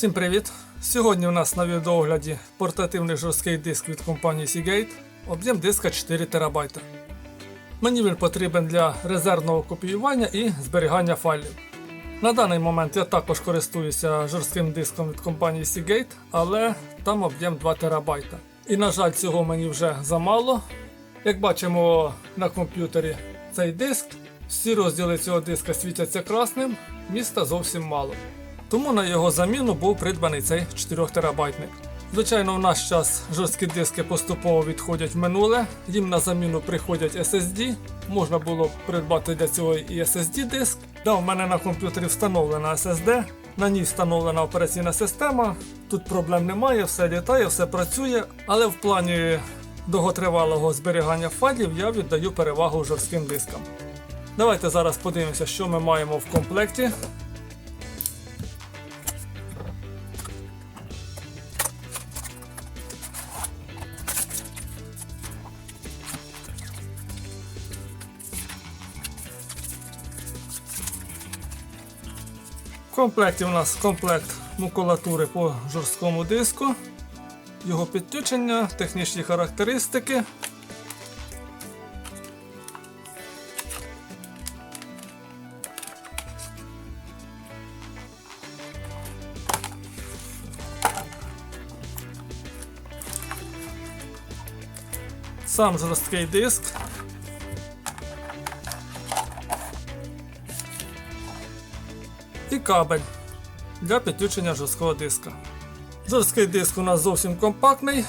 Всім привіт! Сьогодні у нас на відеоогляді портативний жорсткий диск від компанії Seagate, об'єм диска 4 ТБ. Мені він потрібен для резервного копіювання і зберігання файлів. На даний момент я також користуюся жорстким диском від компанії Seagate, але там об'єм 2 ТБ. І на жаль, цього мені вже замало. Як бачимо на комп'ютері цей диск, всі розділи цього диска світяться красним, міста зовсім мало. Тому на його заміну був придбаний цей 4 терабайтник. Звичайно, в наш час жорсткі диски поступово відходять в минуле, їм на заміну приходять SSD. Можна було придбати для цього і SSD диск. Да, у мене на комп'ютері встановлена SSD, на ній встановлена операційна система. Тут проблем немає, все літає, все працює, але в плані довготривалого зберігання файлів я віддаю перевагу жорстким дискам. Давайте зараз подивимося, що ми маємо в комплекті. Комплекті у нас комплект макулатури по жорсткому диску, його підключення, технічні характеристики. Сам жорсткий диск. І кабель для підключення жорсткого диска. Жорсткий диск у нас зовсім компактний.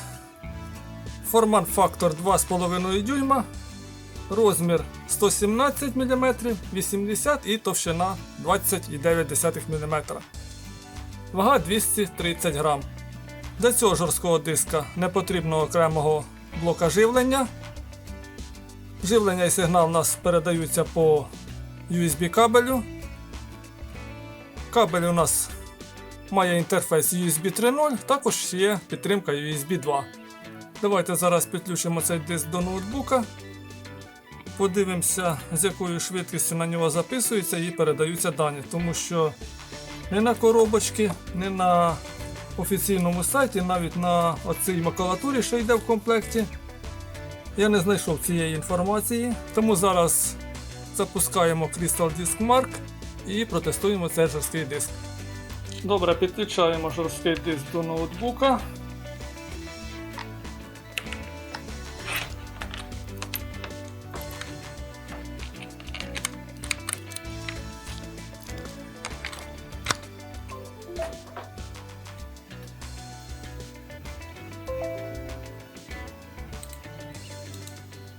Формат фактор 2,5 дюйма, розмір 117 мм, 80 і товщина 20,9 мм. Вага 230 грам. Для цього жорсткого диска не потрібно окремого блока живлення. Живлення і сигнал у нас передаються по USB кабелю. Кабель у нас має інтерфейс USB 3.0, також є підтримка USB 2. Давайте зараз підключимо цей диск до ноутбука. Подивимося, з якою швидкістю на нього записуються і передаються дані, тому що не на коробочці, не на офіційному сайті, навіть на оцій макулатурі, що йде в комплекті. Я не знайшов цієї інформації, тому зараз запускаємо Crystal Disk Mark і протестуємо цей жорсткий диск. Добре, підключаємо жорсткий диск до ноутбука.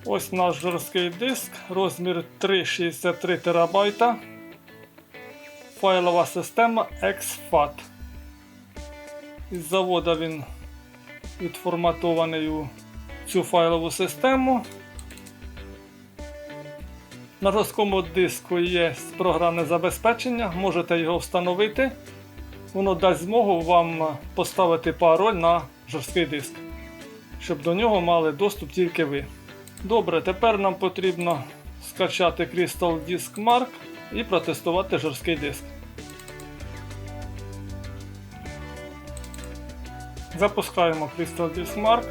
Ось наш жорсткий диск, розмір 3,63 терабайта файлова система exFAT. Із завода він відформатований у цю файлову систему. На жорсткому диску є програмне забезпечення, можете його встановити. Воно дасть змогу вам поставити пароль на жорсткий диск, щоб до нього мали доступ тільки ви. Добре, тепер нам потрібно скачати Crystal Disk Mark і протестувати жорсткий диск. Запускаємо Crystal Disk Mark.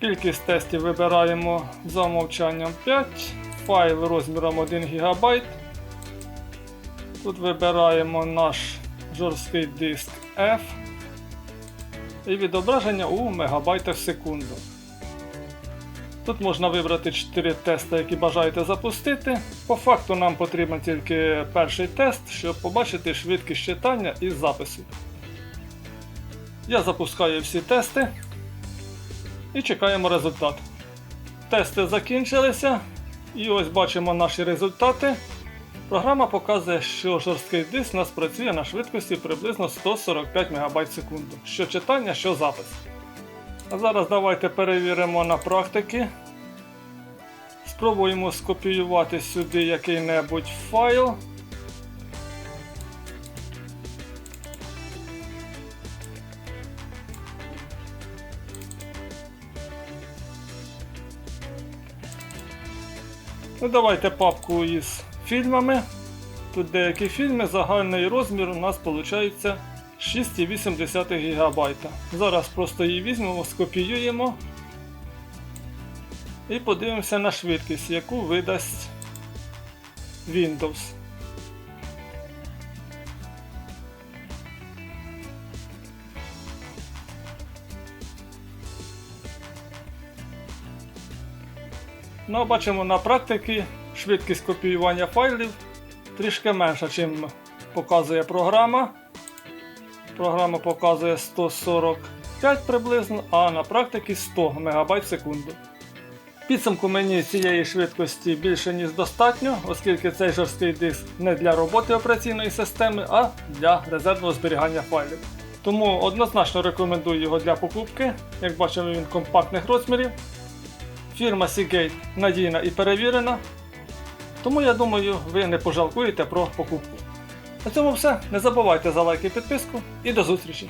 Кількість тестів вибираємо за умовчанням 5, файл розміром 1 ГБ. Тут вибираємо наш жорсткий диск F і відображення у мегабайтах в секунду. Тут можна вибрати 4 тести, які бажаєте запустити. По факту нам потрібен тільки перший тест, щоб побачити швидкість читання і запису. Я запускаю всі тести і чекаємо результат. Тести закінчилися. І ось бачимо наші результати. Програма показує, що жорсткий диск у нас працює на швидкості приблизно 145 МБ секунду. Що читання, що запис. А зараз давайте перевіримо на практики. Спробуємо скопіювати сюди який-небудь файл. Ну, давайте папку із фільмами. тут деякі фільми, загальний розмір у нас виходить 6,8 ГБ. Зараз просто її візьмемо, скопіюємо і подивимося на швидкість, яку видасть Windows. Ну, бачимо на практиці швидкість копіювання файлів трішки менша, ніж показує програма. Програма показує 145 приблизно, а на практиці 100 МБ в секунду. Підсумку мені цієї швидкості більше ніж достатньо, оскільки цей жорсткий диск не для роботи операційної системи, а для резервного зберігання файлів. Тому однозначно рекомендую його для покупки. Як бачимо, він компактних розмірів. Фірма Seagate надійна і перевірена. Тому я думаю, ви не пожалкуєте про покупку. На цьому все. Не забувайте за лайк і підписку і до зустрічі!